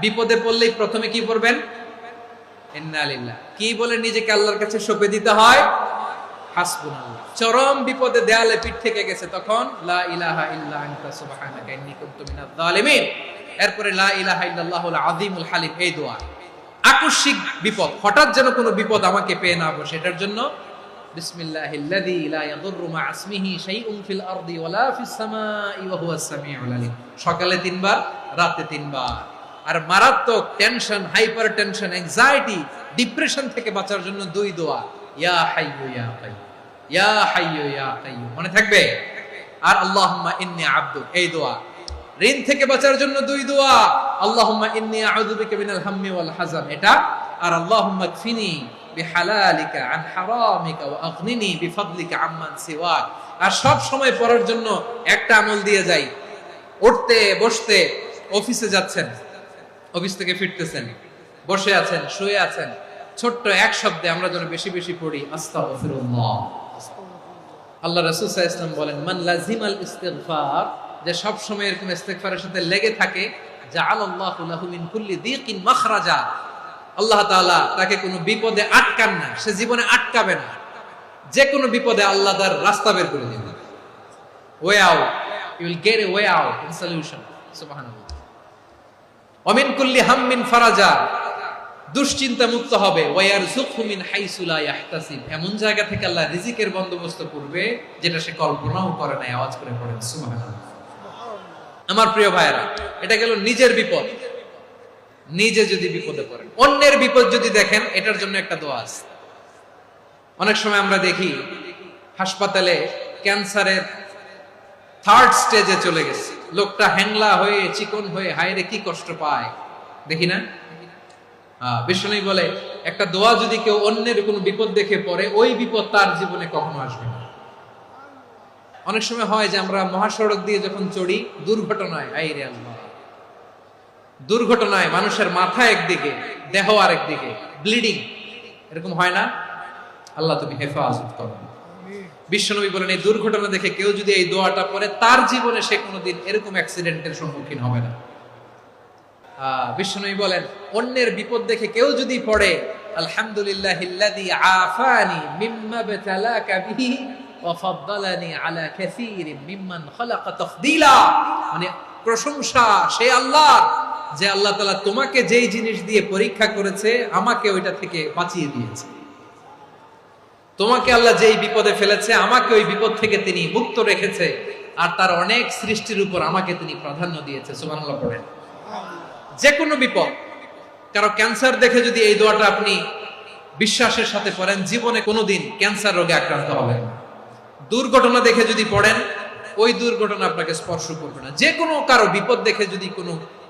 বিপদে পড়লেই প্রথমে কি কি বলে নিজেকে আল্লাহর কাছে দিতে হয়? চরম বিপদে দেয়ালে পিঠ থেকে গেছে তখন, লা এরপরে লা আকস্মিক বিপদ, হঠাৎ যেন কোনো বিপদ আমাকে পেয়ে না বসে, এটার জন্য বিসমিল্লাহিল্লাযী লা ইয়াদুররু মা ইসমিহি শাইউন ফিল আরদি ওয়ালা ফিস সামাই ওয়া হুয়াস সামিউল আলিম। সকালে তিনবার রাতে তিনবার। আর মারাত্মক tension hyper tension anxiety depression থেকে বাঁচার জন্য দুই দোয়া। ইয়া হাইয়ু ইয়া কাইয়্যুম। ইয়া হাইয়ু ইয়া কাইয়্যুম। মনে থাকবে? আর আল্লাহুম্মা ইন্নী আবদুক। এই দোয়া। ঋণ থেকে বাঁচার জন্য দুই দোয়া। আল্লাহুম্মা ইন্নী আউযু বিকা মিনাল হাম্মি ওয়াল হাযান। এটা আর আর সব সময় পড়ার জন্য একটা আমল দিয়ে যাই। উঠতে, বসতে, অফিসে যাচ্ছেন, অফিস থেকে ফিরতেছেন, বসে আছেন, শুয়ে আছেন। ছোট্ট এক শব্দে আমরা যেন বেশি বেশি পড়ি আল্লাহ বলেন, মান যে সব সময় এরকম সাথে লেগে থাকে মাখরাজা আল্লাহ তাআলা তাকে কোনো বিপদে আটকান না, সে জীবনে আটকাবে না। যে কোনো বিপদে আল্লাহ তার রাস্তা বের করে দিবেন way out you will get a way out in solution অমিন কুল্লি হাম্মিন ফারাজা দুশ্চিন্তা মুক্ত হবে ওয়ার মিন হাইসু লা ইয়াহতাসিব। এমন জায়গা থেকে আল্লাহ রিজিকের বন্দোবস্ত করবে, যেটা সে কল্পনাও করে না আওয়াজ করে পড়েন সুবহানাল্লাহ। আমার প্রিয় ভাইরা এটা গেল নিজের বিপদ। নিজে যদি বিপদে পড়েন। অন্যের বিপদ যদি দেখেন, এটার জন্য একটা দোয়া আছে। অনেক সময় আমরা দেখি, হাসপাতালে ক্যান্সারের থার্ড স্টেজে চলে গেছে। লোকটা হ্যাংলা হয়ে, চিকন হয়ে হায়রে কি কষ্ট পায়। দেখি না? বিষ্ণু বলে, একটা দোয়া যদি কেউ অন্যের কোনো বিপদ দেখে পড়ে, ওই বিপদ তার জীবনে কখনো আসবে না। অনেক সময় হয় যে আমরা মহাসড়ক দিয়ে যখন চড়ি, দুর্ঘটনায় আইরে আল্লাহ। দুর্ঘটনায় মানুষের মাথা একদিকে, দেহ আরেকদিকে ব্লিডিং এরকম হয় না? আল্লাহ তুমি হেফাজত করো। বিশ্বনবী বলেন, এই দুর্ঘটনা দেখে কেউ যদি এই দোয়াটা পড়ে, তার জীবনে সে কোনোদিন এরকম অ্যাক্সিডেন্টের সম্মুখীন হবে না। বিশ্বনবী বলেন, অন্যের বিপদ দেখে কেউ যদি পড়ে আলহামদুলিল্লাহ আফানি মিম্মা বাতালাকা বিহি ওয়া ফাদ্দালানি আলা কাসীরিম মিম্মান খালাকা তাফদীলা। মানে প্রশংসা, সে আল্লাহ যে আল্লাহ তাআলা তোমাকে যেই জিনিস দিয়ে পরীক্ষা করেছে, আমাকে ওইটা থেকে বাঁচিয়ে দিয়েছে। তোমাকে আল্লাহ যেই বিপদে ফেলেছে, আমাকে ওই বিপদ থেকে তিনি মুক্ত রেখেছে, আর তার অনেক সৃষ্টির উপর আমাকে তিনি প্রাধান্য দিয়েছে। সুবহানাল্লাহ পড়েন। যে কোনো বিপদ, কারও ক্যান্সার দেখে যদি এই দোয়াটা আপনি বিশ্বাসের সাথে পড়েন, জীবনে কোনোদিন ক্যান্সার রোগে আক্রান্ত হবেন দুর্ঘটনা দেখে যদি পড়েন, ওই দুর্ঘটনা আপনাকে স্পর্শ করবে না। যে কোনো কারও বিপদ দেখে যদি কোনো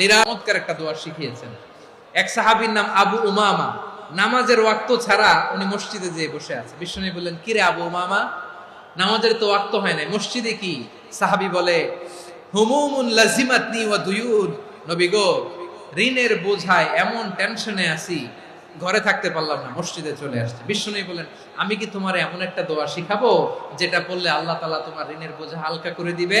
নিরামতকার একটা দোয়া শিখিয়েছেন। এক সাহাবীর নাম আবু উমামা। নামাজের ওয়াক্ত ছাড়া উনি মসজিদে যেয়ে বসে আছে। বিষ্ণু বললেন, কিরে আবু উমামা? নামাজের তো ওয়াক্ত হয় নাই। মসজিদে কি? সাহাবি বলে, হুমুমুন লাজিমাতনি ওয়া দুয়ুন। নবী ঋণের বোঝায় এমন টেনশনে আছি, ঘরে থাকতে পারলাম না, মসজিদে চলে আসছে। বিষ্ণু বলেন আমি কি তোমার এমন একটা দোয়া শিখাবো, যেটা পড়লে আল্লাহ তালা তোমার ঋণের বোঝা হালকা করে দিবে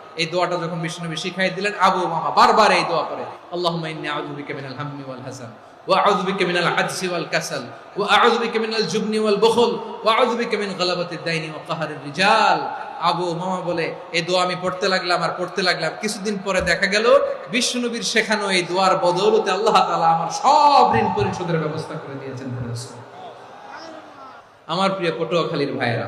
এই দোয়াটা যখন বিষ্ণুনবী শিখাই দিলেন, আবু মামা বারবার এই দোয়া করে ওয়াল হাসান মিনাল জুবনি ওয়াল বুখল, ওয়া আউযু বিকা মিন গালাবাতিদ দাইনি ওয়া কাহরির রিজাল। আবু মামা বলে এই দোয়া আমি পড়তে লাগলাম আর পড়তে লাগলাম। কিছুদিন পরে দেখা গেল বিশ্বনবীর শেখানো এই দোয়ার বদৌলতে আল্লাহ তাআলা আমার সব ঋণ পরিশোধের ব্যবস্থা করে দিয়েছেন আমার প্রিয় পটুয়াখালীর ভাইরা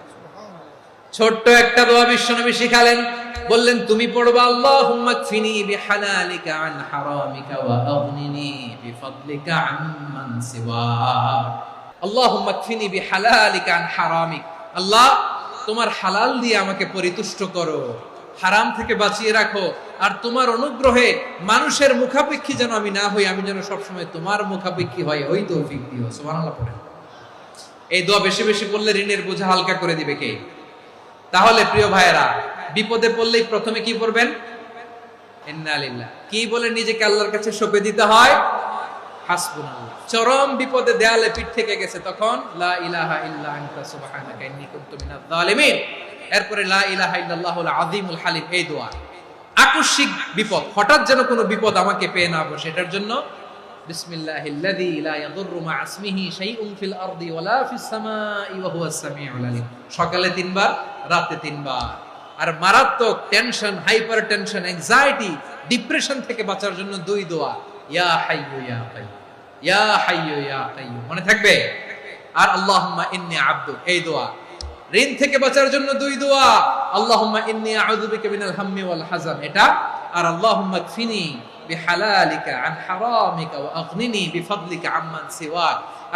ছোট্ট একটা দোয়া বিশ্বনবী শিখালেন। বললেন, তুমি পড়বা, আল্লাহুম্মা কফিনি বিহালালিকা আন হারামিকা ওয়া আগনিনি বিফadlika আম্মান সিওয়াক। আল্লাহুম্মা কফিনি বিহালালিকা আন হারামিক। আল্লাহ, তোমার হালাল দিয়ে আমাকে পরিতুষ্ট করো, হারাম থেকে বাঁচিয়ে রাখো, আর তোমার অনুগ্রহে মানুষের মুখাপেক্ষী যেন আমি না হই, আমি যেন সবসময় তোমার মুখাপেক্ষী হয় ওই তৌফিক দিও, সুবহানাল্লাহ পড়েন। এই দোয়া বেশি বেশি পড়লে ঋণের বোঝা হালকা করে দিবে কে? তাহলে প্রিয় ভাইয়েরা, বিপদে পড়লেই প্রথমে কি পড়বেন? কি বলে নিজেকে আল্লাহর কাছে সঁপে দিতে হয়? চরম বিপদে দেয়ালে পিঠ থেকে গেছে তখন, লা এরপরে লা আকস্মিক বিপদ, হঠাৎ যেন কোনো বিপদ আমাকে পেয়ে না বসে, এটার জন্য সকালে তিনবার, রাতে তিনবার। আর মারাত্মক টেনশন ডিপ্রেশন থেকে বাঁচার জন্য দুই দোয়া। ইয়া ইয়া মনে থাকবে? আর আল্লাহুম্মা আবদু এই দোয়া। ঋণ থেকে বাঁচার জন্য দুই দোয়া। আল্লাহুম্মা এটা আর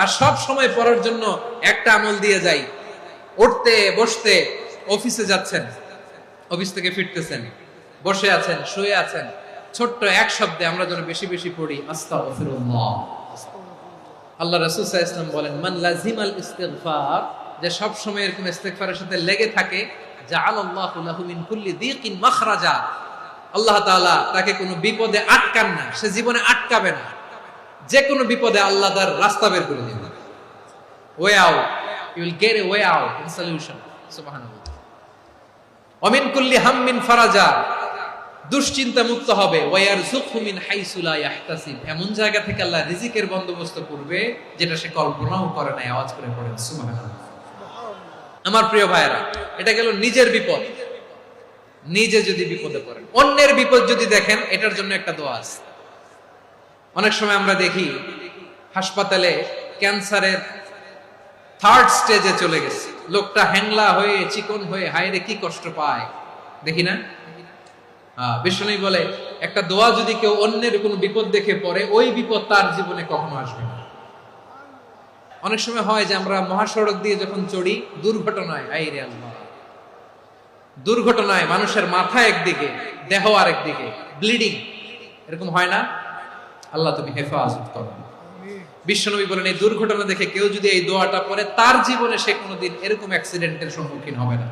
আর সব সময় পড়ার জন্য একটা আমল দিয়ে যাই। উঠতে, বসতে, অফিসে যাচ্ছেন, অফিস থেকে ফিরতেছেন, বসে আছেন, শুয়ে আছেন। ছোট্ট এক শব্দে আমরা যেন বেশি বেশি পড়ি আল্লাহ বলেন, মান যে সব সময় এরকম সাথে লেগে থাকে মিন কুল্লি মাখরাজা আল্লাহ তাআলা তাকে কোনো বিপদে আটকান না, সে জীবনে আটকাবে না। যে কোনো বিপদে আল্লাহ তার রাস্তা বের করে দিবেন way out you get a way in solution অমিন কুল্লি হাম্মিন ফারাজা দুশ্চিন্তা মুক্ত হবে। ওয়ার মিন হাইসু লা ইয়াহতাসিব। এমন জায়গা থেকে আল্লাহ রিজিকের বন্দোবস্ত করবে, যেটা সে কল্পনাও করে না আওয়াজ করে পড়েন সুবহানাল্লাহ। আমার প্রিয় ভাইরা এটা গেল নিজের বিপদ। নিজে যদি বিপদে পড়েন। অন্যের বিপদ যদি দেখেন, এটার জন্য একটা দোয়া আছে। অনেক সময় আমরা দেখি, হাসপাতালে ক্যান্সারের থার্ড স্টেজে চলে গেছে। লোকটা হ্যাংলা হয়ে, চিকন হয়ে, হায়রে কি কষ্ট পায়, দেখি না? বিষ্ণু বলে, একটা দোয়া যদি কেউ অন্যের কোনো বিপদ দেখে পড়ে, ওই বিপদ তার জীবনে কখনো আসবে না। অনেক সময় হয় যে আমরা মহাসড়ক দিয়ে যখন চড়ি, দুর্ঘটনায় আই রে আল্লাহ। দুর্ঘটনায় মানুষের মাথা একদিকে, দেহ আরেকদিকে ব্লিডিং এরকম হয় না? আল্লাহ তুমি হেফাজত করো। বিশ্বনবী বলেন, এই দুর্ঘটনা দেখে কেউ যদি এই দোয়াটা পড়ে, তার জীবনে সে কোনোদিন এরকম অ্যাক্সিডেন্টের সম্মুখীন হবে না।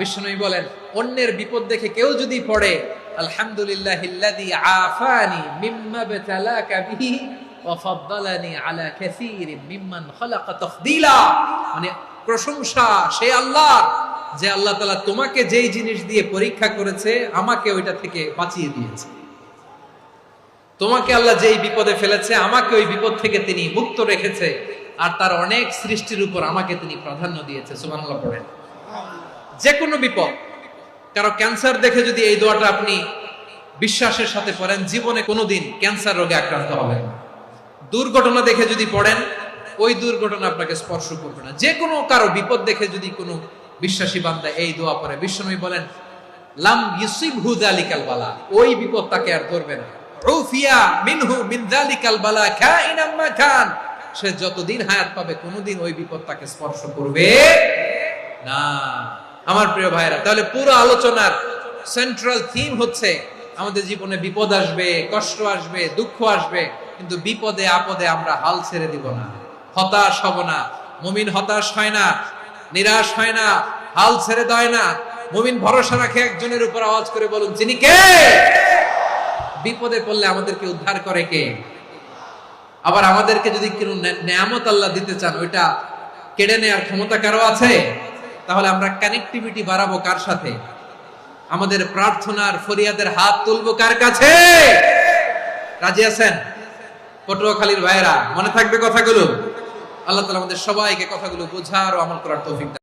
বিশ্বনবী বলেন, অন্যের বিপদ দেখে কেউ যদি পড়ে আলহামদুলিল্লাহ আফানি মিম্মা বিতালাকা বিহি ওয়া ফাদ্দালানি আলা কাসীরিন মিম্মান খালাকা তাফদীলা। মানে প্রশংসা, সে আল্লাহ যে আল্লাহ তাআলা তোমাকে যেই জিনিস দিয়ে পরীক্ষা করেছে, আমাকে ওইটা থেকে বাঁচিয়ে দিয়েছে। তোমাকে আল্লাহ যেই বিপদে ফেলেছে, আমাকে ওই বিপদ থেকে তিনি মুক্ত রেখেছে, আর তার অনেক সৃষ্টির উপর আমাকে তিনি প্রাধান্য দিয়েছে। সুবহানাল্লাহ পড়েন। যে কোনো বিপদ, কারও ক্যান্সার দেখে যদি এই দোয়াটা আপনি বিশ্বাসের সাথে পড়েন, জীবনে কোনোদিন ক্যান্সার রোগে আক্রান্ত হবেন দুর্ঘটনা দেখে যদি পড়েন, ওই দুর্ঘটনা আপনাকে স্পর্শ করবে না। যে কোনো কারও বিপদ দেখে যদি কোনো বিশ্বাসী বান্দা এই দোয়া পড়ে বিশ্বনবী বলেন, লাম ইউসিব হু দালিকাল বালা। ওই বিপদ তাকে আর ধরবে না। উফিয়া মিনহু মিন দালিকাল বালা কাইনাম মা কান সে যতদিন হায়াত পাবে, কোনোদিন ওই বিপদ তাকে স্পর্শ করবে না। আমার প্রিয় ভাইরা তাহলে পুরো আলোচনার সেন্ট্রাল থিম হচ্ছে, আমাদের জীবনে বিপদ আসবে, কষ্ট আসবে, দুঃখ আসবে, কিন্তু বিপদে আপদে আমরা হাল ছেড়ে দিব না। হতাশ হব না। মুমিন হতাশ হয় না। নিরাশ হয় না, হাল ছেড়ে দেয় না। মুমিন ভরসা রাখে একজনের উপর আওয়াজ করে বলুন, যিনি কে? বিপদে পড়লে আমাদেরকে উদ্ধার করে কে? আবার আমাদেরকে যদি কোনো নেয়ামত আল্লাহ দিতে চান, ওইটা কেড়ে নেওয়ার ক্ষমতা কারও আছে? তাহলে আমরা কানেক্টিভিটি বাড়াবো কার সাথে? আমাদের প্রার্থনার ফরিয়াদের হাত তুলবো কার কাছে? রাজি আছেন? পটুয়াখালীর ভাইয়েরা, মনে থাকবে কথাগুলো? আল্লাহ তালা আমাদের সবাইকে কথাগুলো বোঝার ও আমল করার তৌফিক